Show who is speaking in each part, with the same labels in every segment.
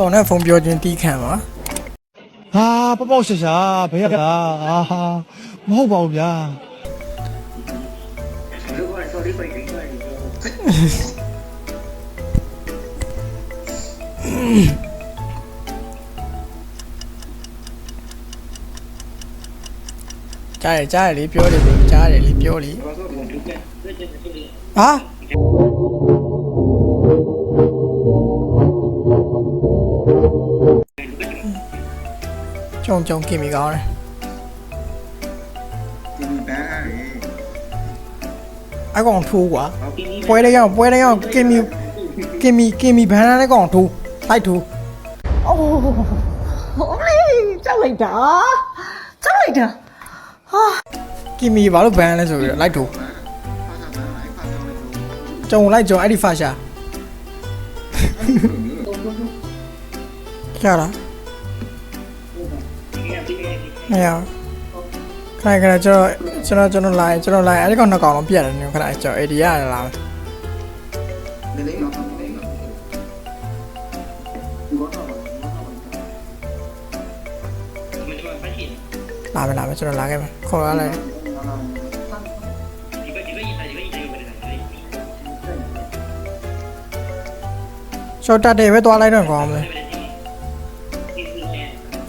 Speaker 1: စော်နဲ့ဖုန်းပြောချင်းတီးခံပါ
Speaker 2: ဟာပေါက်ပေါက်ရှာရှာဘယ်ရတာအာဟာမဟုတ်ပါဘူးဗျာ
Speaker 1: ကြားရကြားရလေပြောတယ်လို့ကြားတယ်လေပြောလေဟာ ကြုံကြုံกินမိကောင်းတယ်
Speaker 3: ဒီဘန်းအားလေ
Speaker 1: အကောင်ထိုးကွာပွဲလေးရောက်ပွဲလေးရောက်กินမိกินမိกินမိဘန်နာလေးကောင်ထိုးလိုက်ထိုး
Speaker 4: အိုးလေကြောက်လိုက်တာကြောက်လိုက်တာ
Speaker 1: กินမိဘာလို့ဘန်လဲဆိုပြီးတော့လိုက်ထိုး
Speaker 3: ဖာသာဘန်းလိုက်ဖာသာလိုက်
Speaker 1: ကြုံလိုက်ကြုံအဲ့ဒီဖာရှာ ကြလားမရခဏခဏကျွန်တော်ကျွန်တော်ကျွန်တော်လိုက်ကျွန်တော်လိုက်အဲ့ဒီကောင်နှစ်ကောင်လုံးပြတ်တယ်နေခဏကျွန်တော် AD ရလာမယ်
Speaker 3: နေနေတော့နေနေတော့ဒီကတော့
Speaker 1: လာမယ်လာမယ်ကျွန်တော်လာခဲ့မယ်ခေါ်ရလိုက်ရှော့တက်တယ်ပဲသွားလိုက်တော့ကောင်းမလဲ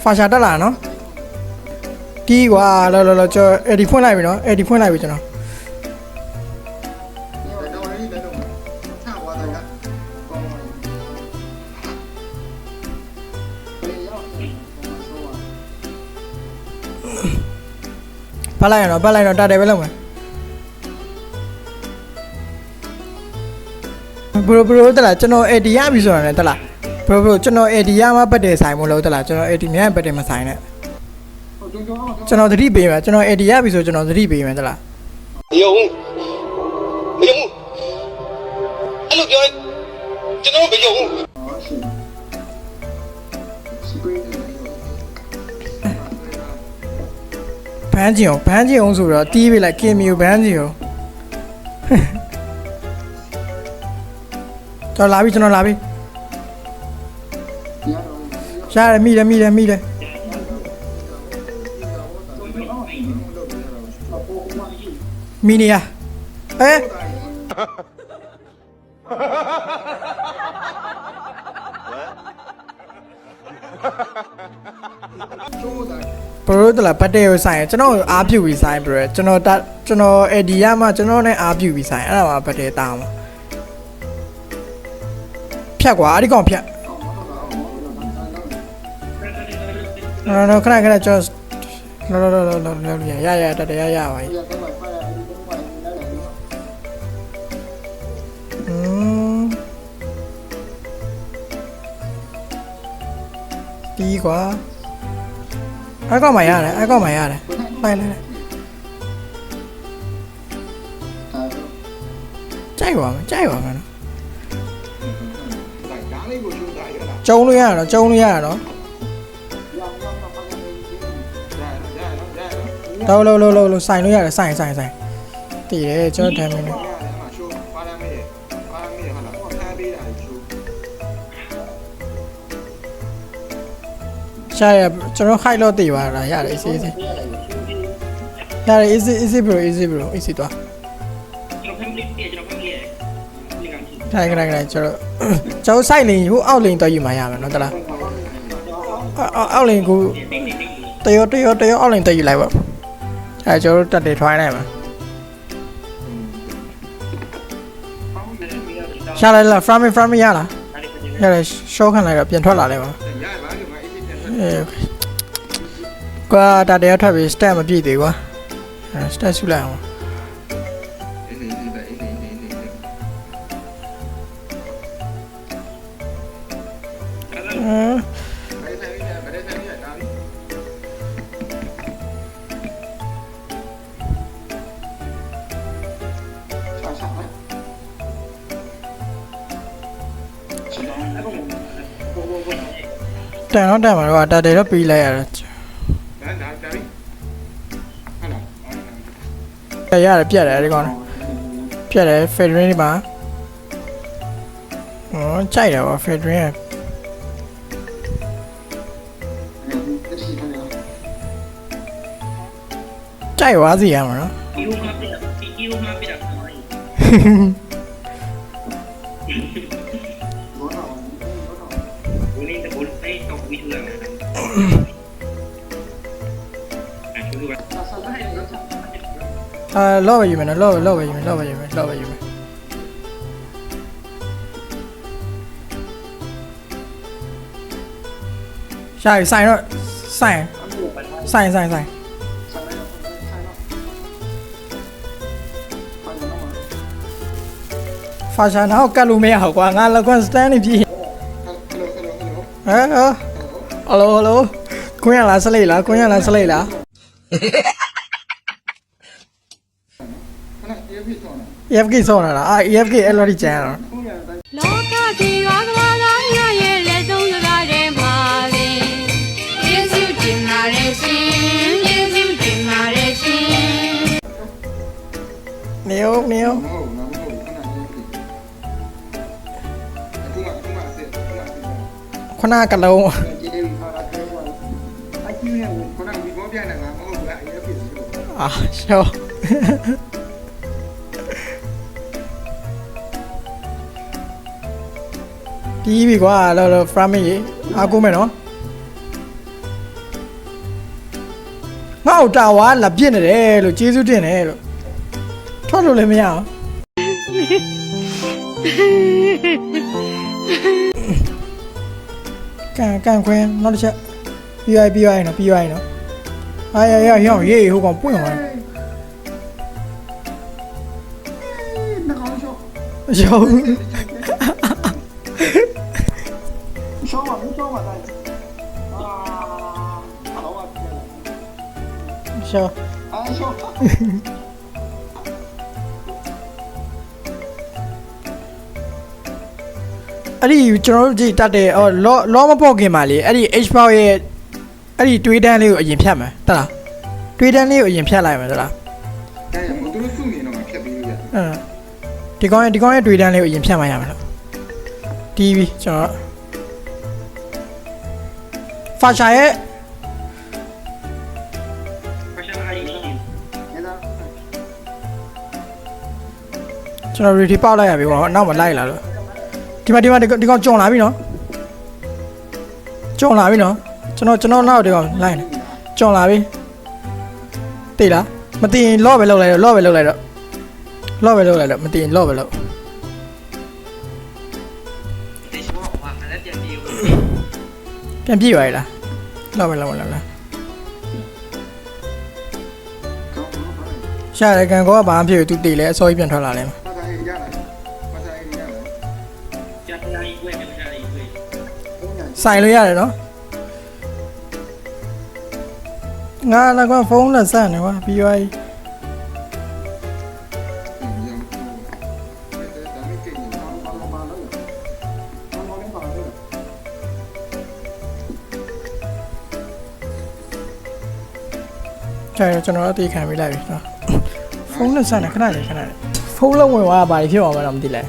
Speaker 1: ဖာရှာတက်လာနော် တီးကွာလောလောလောကျွန်တော် AD ဖွင့်လိုက်ပြီနော် AD ဖွင့်လိုက်ပြီကျွန်တော်
Speaker 3: တော့လေးလည်းတော့ချဝါတာကကောင်းတယ်ဘယ်ရောက်လဲဆိုတော့
Speaker 1: ပတ်လိုက်ရတော့ပတ်လိုက်တော့တက်တယ်ပဲလုံးမယ်ဘရိုဘရိုတက်လာကျွန်တော် AD ရပြီဆိုတော့လည်းတက်လာဘရိုဘရိုကျွန်တော် AD ရမှပတ်တယ်ဆိုင်မလို့တက်လာကျွန်တော် AD မြန်ပတ်တယ်မဆိုင်နဲ့
Speaker 3: ဟို ကျွန်းကျွန်းတော့
Speaker 1: ကျွန်တော်သတိပေးမယ်ကျွန်တော် AD ရပြီဆိုကျွန်တော်သတိပေးမယ်တက်လား
Speaker 5: မယုံဘူးမယုံဘူးအဲ့လိုပြောရင်ကျွန်တော်မယုံဘူး
Speaker 3: ဟောရှင်စပင်းတယ်
Speaker 1: ဘန်းကျင်အောင်ဘန်းကျင်အောင်ဆိုတော့တီးပေးလိုက်ကင်မီကိုဘန်းကျင်အောင်ကျွန်တော်လာပြီကျွန်တော်လာပြီ
Speaker 3: ရတော့
Speaker 1: ရတယ်မိတယ်မိတယ်မိတယ် မီနီယာအဲ
Speaker 3: ကျိုးတာ
Speaker 1: ဘရိုတလာပတ်တဲ့ကိုဆိုင်ရကျွန်တော်အားပြုပြီးဆိုင်ဘရိုကျွန်တော်တက်ကျွန်တော် AD ရမှကျွန်တော်နဲ့အားပြုပြီးဆိုင်အဲ့ဒါမှပတ်တဲ့တာမှာဖြတ်ကွာအဲ့ဒီကောင်ဖြတ်နော်နော်ခဏခဏကျွန်တော်လောလောလောလောလောရရရတတရရပါ
Speaker 3: ဒီ
Speaker 1: ကွာအဲ့ကောင်မရတယ်အဲ့ကောင်မရတယ်လိုက်လိုက်လိုက်
Speaker 3: အာတော့
Speaker 1: ကြိုက်ပါမယ်ကြိုက်ပါမယ်နော်
Speaker 3: ဒါဒါလေးကိုကျိုးတာရလား
Speaker 1: ကျုံလို့ရ ရှာရကျွန်တော်ခိုက်လို့တည်ပါလားရတယ် easy easy ရတယ် easy easy bro easy bro easy တော့ထိုင်ကြကြကျွန်တော်ကျွန်တော်ဆိုင်လင်ဟိုအောက်လင်တော့ယူมาရမယ်နော်တလားအောက်အောက်လင်ကိုတရောတရောတရောအောက်လင်တော့ယူလိုက်ပါအဲကျွန်တော်တက်တယ်ထွိုင်းလိုက်ပါရှာလိုက်လား from from ရလားရတယ် show ခံလိုက်တော့ပြန်ထွက်လာလိုက်ပါ
Speaker 3: ရပါဒီမှာ အေးစစ်တယ်
Speaker 1: အေးကွာတတရထွက်ပြီး stat မပြည့်သေးကွာအဲ stat ဆုလိုက်အောင်
Speaker 3: တ
Speaker 1: န်တော့တန်ပါတော့တာတယ်တော့ပြီးလိုက်ရတယ်
Speaker 3: ပြတ်
Speaker 1: ရတယ်ပြတ်တယ်ဒီကောင်ပြတ်တယ်ဖက်ဒရင်းဒီမှာဟောကြိုက်တယ်ဗောဖက်ဒရင်းကြိုက်သွားစီရမှာနော်
Speaker 6: ဒီဦးမှာပြဒီဦးမှာပြတာဟင်း
Speaker 3: တ
Speaker 6: ယ်အဲ့ဒါက
Speaker 3: ဆာဆာလိုက်ရတာ
Speaker 1: အာလော့ပဲယူမယ်နော်လော့ပဲလော့ပဲယူမယ်လော့ပဲယူမယ်လော့ပဲ
Speaker 3: ဟယ်လိုဟယ်လိုဟယ်လို
Speaker 1: ဟမ်ဟယ်လိုဟယ်လိုကွင်းရလားစလိတ်လားကွင်းရလားစလိတ်လား
Speaker 3: ခဏအေးပြီးတော့နော်
Speaker 1: EFK ဆောင်းလာတာအာ EFK အဲ့လိုကြီးကျန်တော့
Speaker 3: ခုရတဲ့
Speaker 7: လောကကြီးရွာကဘာသာရရဲ့လက်ဆုံးစကားတွေမှာလေယေရှုတင်လာတဲ့ရှင်ယေရှုတင်လာတဲ့ရှင်
Speaker 1: နေဦးနေဦး
Speaker 3: မဟုတ်ဘူးမဟုတ်ဘူးခဏအေးပြီးအခုမှအခုမှဆက်အခုမှဆက်
Speaker 1: ခုနကလုံး
Speaker 3: ဒီလေးခါလာတယ်ကွာ အကျူးနဲ့ခုနကဒီဘောပြနေတာမဟုတ်ဘူးလားအေးပြီးဆို
Speaker 1: အာရှောပြီးပြီကွာလောလော frame ရေအားကိုမယ်နော်ငါ့ကိုတာဝါလာပြစ်နေတယ်လို့ကျေးဇူးတင်တယ်လို့ထွက်လို့လည်းမရအောင်ကန်ကန်ခွင်းနောက်တစ်ချက် ပြီးရပြီးရနော်ပြီးရနော်အာရရရဟောရေးဟိုကောင်ပွင့်သွားတယ်
Speaker 3: နှကောင်းရှော့
Speaker 1: ရော
Speaker 3: ရှော့ပါရှော့ပါတိုင်းအာအလောကပြလာ
Speaker 1: ရှော
Speaker 3: အာရှော့
Speaker 1: အဲ့ဒီကျွန်တော်တို့ကြည့်တတ်တယ်အော်လောလောမပေါ့ခင်ပါလေအဲ့ဒီ H power ရဲ့ အဲ့ဒီတွေးတန်းလေးကိုအရင်ဖြတ်မယ်တလားတွေးတန်းလေးကိုအရင်ဖြတ်လိုက်မယ်တလား
Speaker 3: ကဲရမသူတို့စုနေတော့ဖြတ်ပြီးရ
Speaker 1: အင်းဒီကောင်ရဲ့ဒီကောင်ရဲ့တွေးတန်းလေးကိုအရင်ဖြတ်မှရမယ်လို့တီးပြီကျွန်တော်ဖာရှာရဲ့
Speaker 6: ဖာရှာလာရင်
Speaker 3: နေလား
Speaker 1: ကျွန်တော် ready ပေါက်လိုက်ရပြီကွာနောက်မှလိုက်လာလို့ဒီမှာဒီမှာဒီကောင်ဒီကောင်ကြုံလာပြီနော်ကြုံလာပြီနော် ကျွန်တော်ကျွန်တော်နောက်ဒီကောင်လိုက်နေကြုံလာပြီသိလားမသိရင်လော့ပဲလောက်လိုက်တော့လော့ပဲလောက်လိုက်တော့လော့ပဲလောက်လိုက်တော့မသိရင်လော့ပဲလောက်
Speaker 6: ဒီရှော့ဟာလည်းပြန်ပြီးဦး
Speaker 1: ပြန်ပြည့်ပါလားလောက်ပဲလောက်ပဲလောက်လား
Speaker 3: ကောင်းလို့ပါ
Speaker 1: ရှာရကန်ကောကဘာမှဖြစ်ဘူးသူတည်လဲအစောကြီးပြန်ထွက်လာလဲ
Speaker 3: မဆိုင်ရလားမဆိုင်ရလား
Speaker 6: ကြာကြာကြီးဝဲကြာကြာကြီးဝဲ
Speaker 1: ဆိုင်လို့ရတယ်နော် ငါလည်းကဖုန်းလက်ဆက်နေကွာပြီးသွားပြီ
Speaker 3: ဒါမိတ်ကြီးဘာလို့ဘာလို့ဘာလို့လဲဘာလို့
Speaker 1: ကြာရကျွန်တော်အသေးခံပြီးလိုက်ပြီနော်ဖုန်းလက်ဆက်နေခဏလေးခဏလေးဖုန်းလုံးဝင်သွားတာဘာဖြစ်အောင်မလဲတော့မသိလဲ